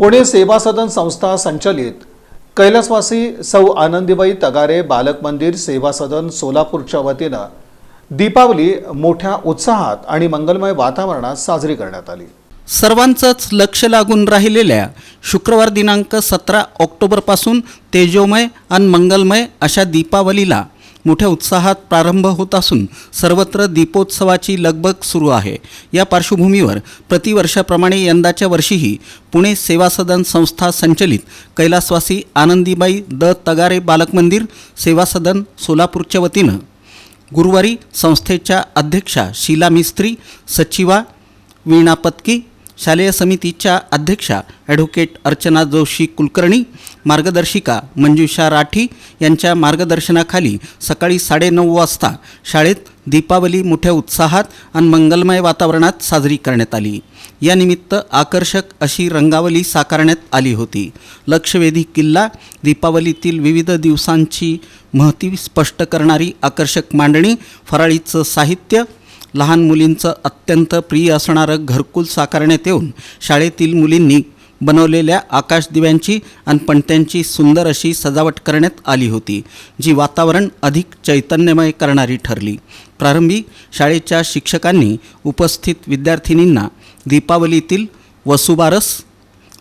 पुणे सेवा सदन संस्था संचलित. कैलासवासी सौ आनंदीबाई तगारे बालक मंदिर सेवा सदन सोलापूरच्या वतीनं दीपावली मोठ्या उत्साहात आणि मंगलमय वातावरणात साजरी करण्यात आली. सर्वांचंच लक्ष लागून राहिलेल्या शुक्रवार दिनांक सतरा ऑक्टोबरपासून तेजोमय आणि मंगलमय अशा दीपावलीला मोठ्या उत्साहात प्रारंभ होत असून सर्वत्र दीपोत्सवाची लगबग सुरू आहे. या पार्श्वभूमीवर प्रतिवर्षाप्रमाणे यंदाच्या वर्षीही पुणे सेवा सदन संस्था संचलित कैलासवासी आनंदीबाई द तगारे बालक मंदिर सेवा सदन सोलापूरच्या वतीनं गुरुवारी संस्थेच्या अध्यक्षा शीला मिस्त्री सचिवा वीणा पत्की शालेय समितीच्या अध्यक्षा ॲडव्होकेट अर्चना जोशी कुलकर्णी मार्गदर्शिका मंजुषा राठी यांच्या मार्गदर्शनाखाली सकाळी साडेनऊ वाजता शाळेत दीपावली मोठ्या उत्साहात आणि मंगलमय वातावरणात साजरी करण्यात आली. यानिमित्त आकर्षक अशी रंगावली साकारण्यात आली होती. लक्षवेधी किल्ला दीपावलीतील विविध दिवसांची महती स्पष्ट करणारी आकर्षक मांडणी फराळीचं साहित्य लहान मुलींचं अत्यंत प्रिय असणारं घरकुल साकारण्यात येऊन शाळेतील मुलींनी बनवलेल्या आकाशदिव्यांची आणि पणत्यांची सुंदर अशी सजावट करण्यात आली होती जी वातावरण अधिक चैतन्यमय करणारी ठरली. प्रारंभी शाळेच्या शिक्षकांनी उपस्थित विद्यार्थिनींना दीपावलीतील वसुबारस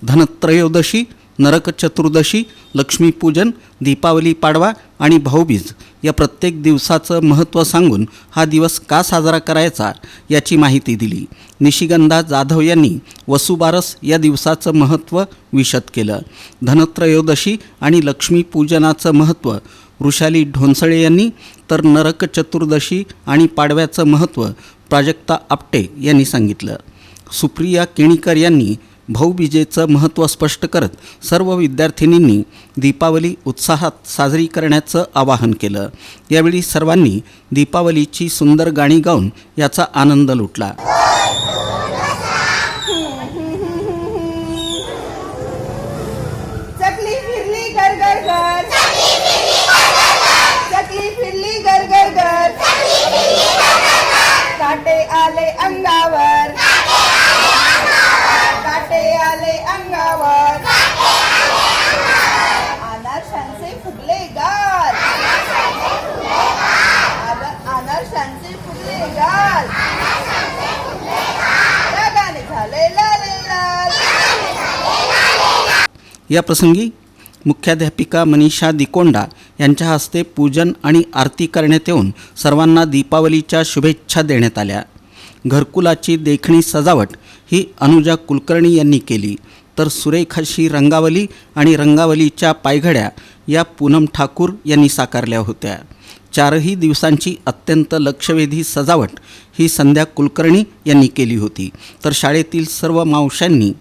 धनत्रयोदशी नरक चतुर्दशी लक्ष्मीपूजन दीपावली पाडवा आणि भाऊबीज या प्रत्येक दिवसाचं महत्त्व सांगून हा दिवस का साजरा करायचा याची माहिती दिली. निशिगंधा जाधव यांनी वसुबारस या दिवसाचं महत्त्व विशद केलं. धनत्रयोदशी आणि लक्ष्मीपूजनाचं महत्त्व वृषाली ढोंसळे यांनी तर नरक चतुर्दशी आणि पाडव्याचं महत्त्व प्राजक्ता आपटे यांनी सांगितलं. सुप्रिया केणीकर यांनी भाऊबीजेचं महत्त्व स्पष्ट करत सर्व विद्यार्थिनींनी दीपावली उत्साहात साजरी करण्याचं आवाहन केलं. यावेळी सर्वांनी दीपावलीची सुंदर गाणी गाऊन याचा आनंद लुटला. चकली फिरली फुगले गाल झाले लाल लाल या प्रसंगी मुख्याध्यापिका मनीषा दिकोंडा यांच्या हस्ते पूजन आणि आरती करण्यात येऊन सर्वांना दीपावलीच्या शुभेच्छा देण्यात आल्या. घरकुलाची देखणी सजावट ही अनुजा कुलकर्णी यांनी केली. तर सुरेख अशी रंगावली आणि रंगावलीच्या पायघड्या या पूनम ठाकूर यांनी साकारल्या होत्या. चारही दिवसांची अत्यंत लक्षवेधी सजावट ही संध्या कुलकर्णी यांनी केली होती. तर शाळेतील सर्व मावशांनी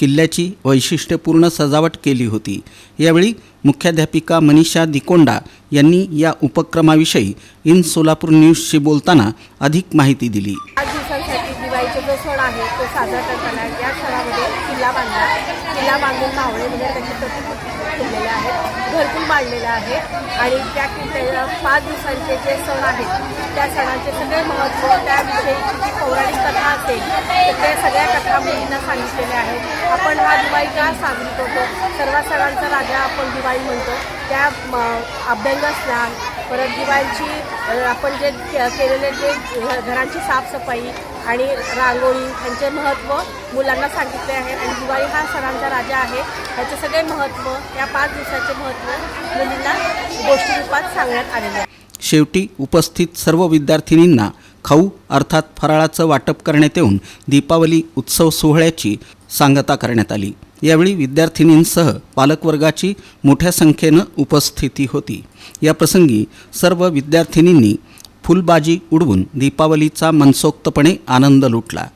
किल्ल्याची वैशिष्ट्यपूर्ण सजावट केली होती. यावेळी मुख्याध्यापिका मनीषा दिकोंडा यांनी या उपक्रमाविषयी इन सोलापूर न्यूजशी बोलताना अधिक माहिती दिली. दिवसांसाठी दिवाळीचा जो सण आहे तो साजरा करताना या सणामध्ये किल्ला बांधला किल्ला बांधून मावळे म्हणजे वगैरे त्याची प्रतिकृती केलेल्या आहेत घरकुल बांधलेलं आहे आणि त्या पाच दिवसांचे जे सण आहेत त्या सणाचे सगळे महत्त्व त्याविषयीची जी पौराणिक कथा असेल ते सगळ्या कथा मुलींना सांगितलेल्या आहेत. आपण हा दिवाळी का साजरी करतो? सर्व सणांचा राजा आपण दिवाळी म्हणतो. त्या म, अभ्यंग स्नान परत दिवाळीची आपण जे केलेले जे घ- घरांची साफसफाई आणि रांगोळी ह्यांचे महत्त्व मुलांना सांगितले आहे. आणि दिवाळी हा सणांचा राजा आहे. ह्याचे सगळे महत्त्व या पाच दिवसाचे महत्त्व मुलींना गोष्टी रूपात सांगण्यात आलेले आहे. शेवटी उपस्थित सर्व विद्यार्थिनींना खाऊ अर्थात फराळाचं वाटप करण्यात येऊन दीपावली उत्सव सोहळ्याची सांगता करण्यात आली. यावेळी विद्यार्थिनींसह पालकवर्गाची मोठ्या संख्येनं उपस्थिती होती. या प्रसंगी सर्व विद्यार्थिनींनी फुलबाजी उडवून दीपावलीचा मनसोक्तपणे आनंद लुटला.